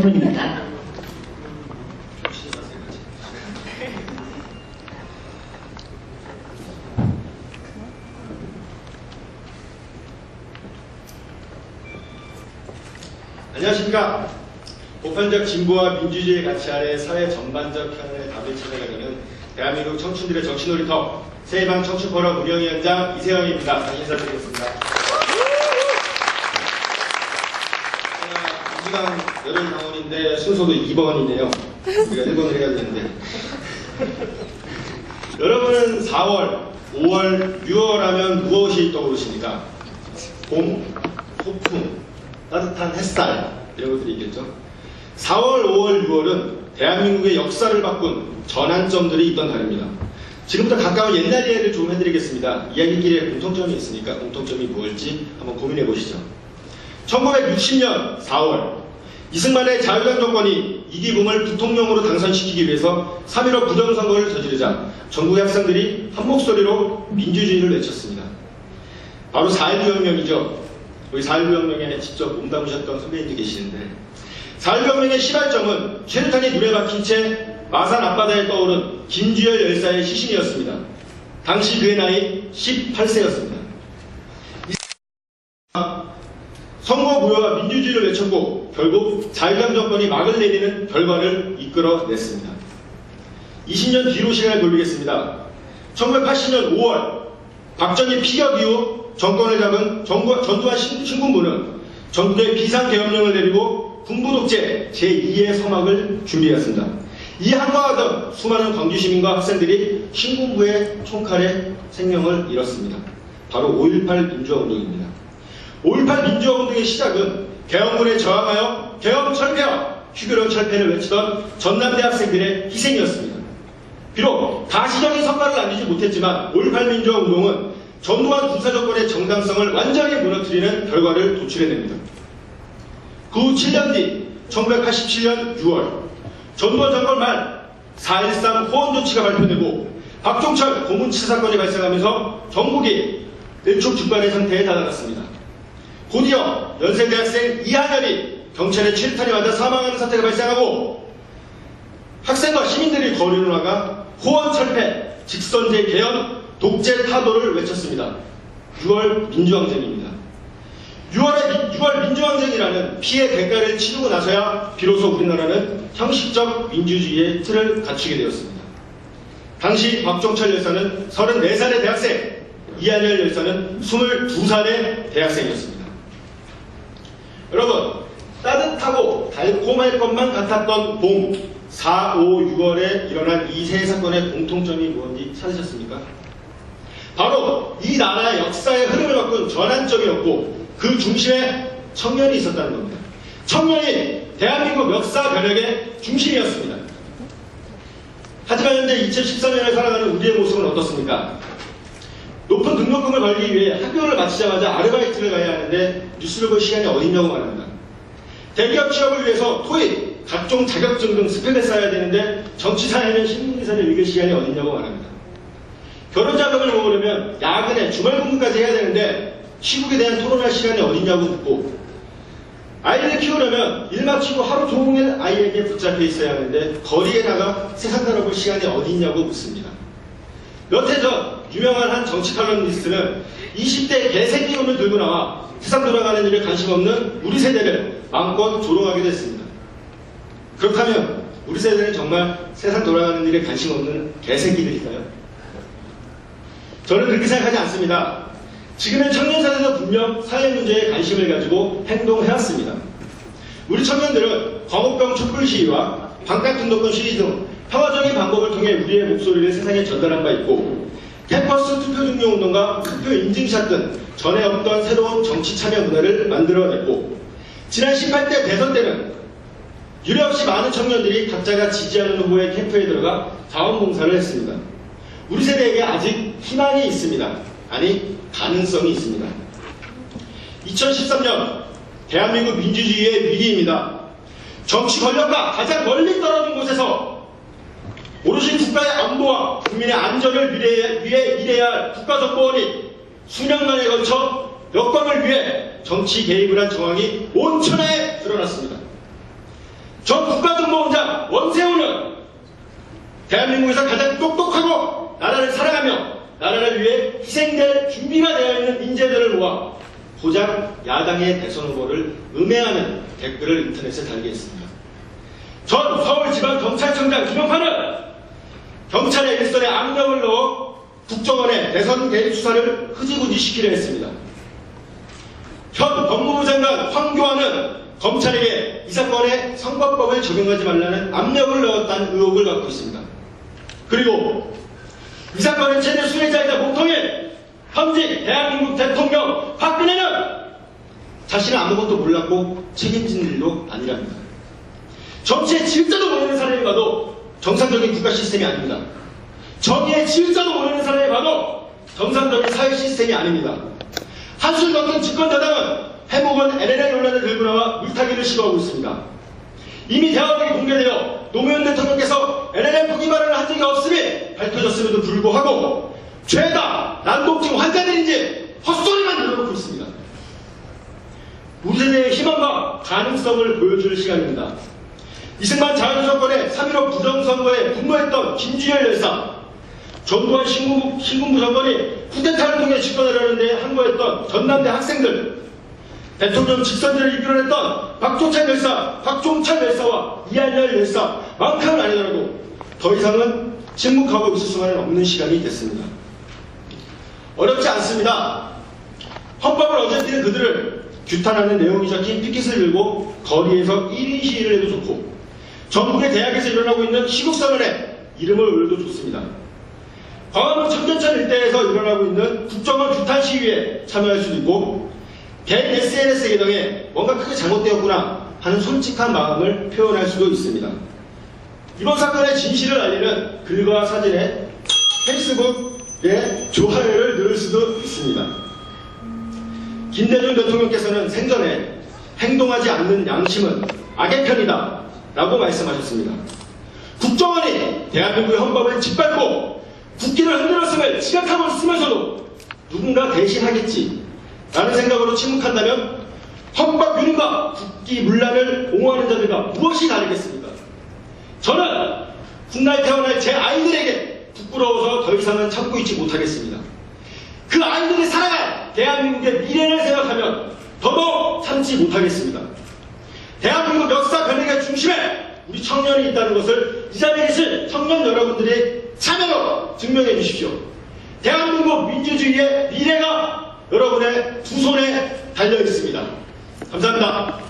분입니다. 안녕하십니까. 보편적 진보와 민주주의 가치 아래 사회 전반적 현안에 답을 찾아가려는 대한민국 청춘들의 정치놀이터 세방 청춘포럼 운영위원장 이세영입니다. 인사드리겠습니다. 아, 여름 당원인데 순서도 2번이네요. 우리가 1번을 해야 되는데. 여러분은 4월, 5월, 6월 하면 무엇이 떠오르십니까? 봄, 소풍, 따뜻한 햇살 이런 것들이 있겠죠. 4월, 5월, 6월은 대한민국의 역사를 바꾼 전환점들이 있던 달입니다. 지금부터 가까운 옛날 이야기를 좀 해드리겠습니다. 이야기끼리의 공통점이 있으니까 공통점이 무엇일지 한번 고민해 보시죠. 1960년 4월 이승만의 자유당 정권이 이기붕을 부통령으로 당선시키기 위해서 3.15 부정선거를 저지르자 전국의 학생들이 한 목소리로 민주주의를 외쳤습니다. 바로 4.19 혁명이죠. 우리 4.19 혁명에 직접 몸담으셨던 선배님도 계시는데 4.19 혁명의 시발점은 최루탄이 눈에 박힌 채 마산 앞바다에 떠오른 김주열 열사의 시신이었습니다. 당시 그의 나이 18세였습니다. 선거 무효와 민주주의를 외쳤고 결국 자유당 정권이 막을 내리는 결과를 이끌어냈습니다. 20년 뒤로 시간을 돌리겠습니다. 1980년 5월 박정희 피격 이후 정권을 잡은 정부- 전두환 신- 신군부는 전국에 비상계엄령을 내리고 군부 독재 제2의 서막을 준비했습니다. 이 한과 같은 수많은 광주 시민과 학생들이 신군부의 총칼에 생명을 잃었습니다. 바로 5.18 민주화운동입니다. 5.18 민주화운동의 시작은 계엄군에 저항하여 계엄 철폐와 휴교령 철폐를 외치던 전남대 학생들의 희생이었습니다. 비록 가시적인 성과를 남기지 못했지만 5.18 민주화운동은 전두환 군사정권의 정당성을 완전히 무너뜨리는 결과를 도출해냅니다. 그 후 7년 뒤 1987년 6월 전두환 정권 말 4.13 호원 조치가 발표되고 박종철 고문치 사건이 발생하면서 전국이 일촉즉발의 상태에 다다랐습니다. 곧이어 연세대학생 이한열이 경찰의 출탄에 맞아 사망하는 사태가 발생하고 학생과 시민들이 거리로 나가 호원 철폐, 직선제 개헌, 독재 타도를 외쳤습니다. 6월 민주항쟁입니다. 6월의 6월 민주항쟁이라는 피해 대가를 치르고 나서야 비로소 우리나라는 형식적 민주주의의 틀을 갖추게 되었습니다. 당시 박종철 열사는 34살의 대학생, 이한열 열사는 22살의 대학생이었습니다. 여러분, 따뜻하고 달콤할 것만 같았던 봄 4, 5, 6월에 일어난 이 세 사건의 공통점이 무엇인지 찾으셨습니까? 바로 이 나라의 역사의 흐름을 바꾼 전환점이었고 그 중심에 청년이 있었다는 겁니다. 청년이 대한민국 역사 변혁의 중심이었습니다. 하지만 현재 2013년을 살아가는 우리의 모습은 어떻습니까? 높은 등록금을 벌기 위해 학교를 마치자마자 아르바이트를 가야 하는데 뉴스를 볼 시간이 어딨냐고 말합니다. 대기업 취업을 위해서 토익, 각종 자격증 등 스펙을 쌓아야 되는데 정치사회는 신문기사를 읽을 시간이 어딨냐고 말합니다. 결혼 자금을 모으려면 야근에 주말 근무까지 해야 되는데 시국에 대한 토론할 시간이 어딨냐고 묻고 아이를 키우려면 일 마치고 하루 종일 아이에게 붙잡혀 있어야 하는데 거리에 나가 세상 살아볼 시간이 어딨냐고 묻습니다. 몇해전 유명한 한 정치 칼럼니스트는 20대 개새끼운을 들고 나와 세상 돌아가는 일에 관심 없는 우리 세대를 마음껏 조롱하기도 했습니다. 그렇다면 우리 세대는 정말 세상 돌아가는 일에 관심 없는 개새끼들일까요? 저는 그렇게 생각하지 않습니다. 지금의 청년 사회에서 분명 사회 문제에 관심을 가지고 행동해왔습니다. 우리 청년들은 광우병 촛불 시위와 반값 등록금 시위 등 평화적인 방법을 통해 우리의 목소리를 세상에 전달한 바 있고 캠퍼스 투표 종료 운동과 투표 인증샷 등 전에 없던 새로운 정치 참여 문화를 만들어냈고 지난 18대 대선 때는 유례없이 많은 청년들이 각자가 지지하는 후보의 캠프에 들어가 자원봉사를 했습니다. 우리 세대에게 아직 희망이 있습니다. 아니, 가능성이 있습니다. 2013년 대한민국 민주주의의 위기입니다. 정치 권력과 가장 멀리 떨어진 곳에서 오롯이 국가의 안보와 국민의 안전을 위해, 위해 일해야 할 국가정보원이 수년간에 걸쳐 여건을 위해 정치 개입을 한 정황이 온천에 드러났습니다. 전 국가정보원장 원세훈은 대한민국에서 가장 똑똑하고 나라를 사랑하며 나라를 위해 희생될 준비가 되어 있는 인재들을 모아 고장 야당의 대선 후보를 음해하는 댓글을 인터넷에 달게 했습니다. 전 서울지방경찰청장 일선에 압력을 넣어 국정원의 대선 개입 수사를 흐지부지 시키려 했습니다. 현 법무부 장관 황교안은 검찰에게 이 사건에 선거법을 적용하지 말라는 압력을 넣었다는 의혹을 갖고 있습니다. 그리고 이 사건의 최대 수혜자이자 목통인 현직 대한민국 대통령 박근혜는 자신은 아무것도 몰랐고 책임진 일도 아니랍니다. 정치의 질자도 모르는 사람이 봐도 정상적인 국가 시스템이 아닙니다. 정의의 질자도 모르는 사람이 봐도 정상적인 사회 시스템이 아닙니다. 한술 넘긴 집권 여당은 해묵은 LNL 논란을 들고 나와 물타기를 시도하고 있습니다. 이미 대화록이 공개되어 노무현 대통령께서 LNL 포기 발언을 한 적이 없음이 밝혀졌음에도 불구하고 죄다 난독증 환자들인지 헛소리만 늘어놓고 있습니다. 우리 세대의 희망과 가능성을 보여줄 시간입니다. 이승만 자유조건의 3.15 부정선거에 분노했던 김주열 열사, 전두환 신군부, 신군부 정권이 쿠데타를 통해 집권하려는데 항거했던 전남대 학생들, 대통령 직선제를 이끌어냈던 박종찬 열사, 박종찬 열사와 이한열 열사, 만큼은 아니더라도 더 이상은 침묵하고 있을 수만은 없는 시간이 됐습니다. 어렵지 않습니다. 헌법을 어제뛰는 그들을 규탄하는 내용이 적힌 피켓을 들고 거리에서 1인 시위를 해도 좋고 전국의 대학에서 일어나고 있는 시국선언에 이름을 올려도 좋습니다. 광화문 청계천 일대에서 일어나고 있는 국정원 규탄 시위에 참여할 수도 있고 개인 SNS 계정에 뭔가 크게 잘못되었구나 하는 솔직한 마음을 표현할 수도 있습니다. 이번 사건의 진실을 알리는 글과 사진에 페이스북에 좋아요를 누를 수도 있습니다. 김대중 대통령께서는 생전에 행동하지 않는 양심은 악의 편이다 라고 말씀하셨습니다. 국정원이 대한민국의 헌법을 짓밟고 국기를 흔들었음을 지각하고 있으면서도 누군가 대신하겠지 라는 생각으로 침묵한다면 헌법 유린과 국기 문란을 옹호하는 자들과 무엇이 다르겠습니까? 저는 훗날 태어날 제 아이들에게 부끄러워서 더 이상은 참고 있지 못하겠습니다. 그 아이들이 살아갈 대한민국의 미래를 생각하면 더더욱 참지 못하겠습니다. 대한민국 역사 변혁의 중심에 우리 청년이 있다는 것을 이 자리에 계신 청년 여러분들이 참여로 증명해 주십시오. 대한민국 민주주의의 미래가 여러분의 두 손에 달려 있습니다. 감사합니다.